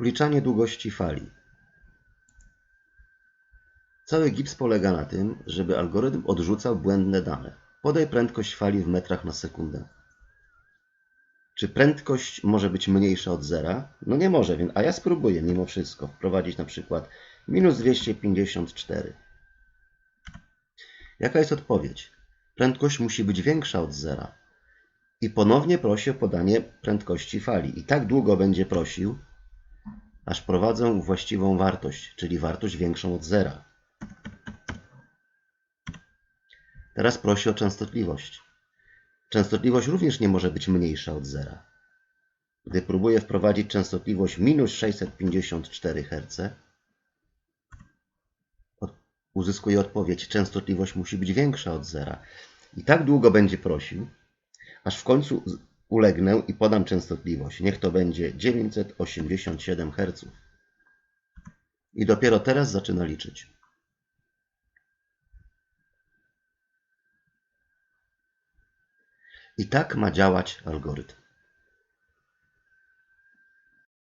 Obliczanie długości fali. Cały gips polega na tym, żeby algorytm odrzucał błędne dane. Podaj prędkość fali w metrach na sekundę. Czy prędkość może być mniejsza od zera? No nie może, więc, a ja spróbuję mimo wszystko wprowadzić na przykład minus 254. Jaka jest odpowiedź? Prędkość musi być większa od zera. I ponownie prosi o podanie prędkości fali. I tak długo będzie prosił, aż prowadzę właściwą wartość, czyli wartość większą od zera. Teraz prosi o częstotliwość. Częstotliwość również nie może być mniejsza od zera. Gdy próbuję wprowadzić częstotliwość minus 654 Hz, uzyskuję odpowiedź, częstotliwość musi być większa od zera. I tak długo będzie prosił, aż w końcu ulegnę i podam częstotliwość. Niech to będzie 987 Hz. I dopiero teraz zaczyna liczyć. I tak ma działać algorytm.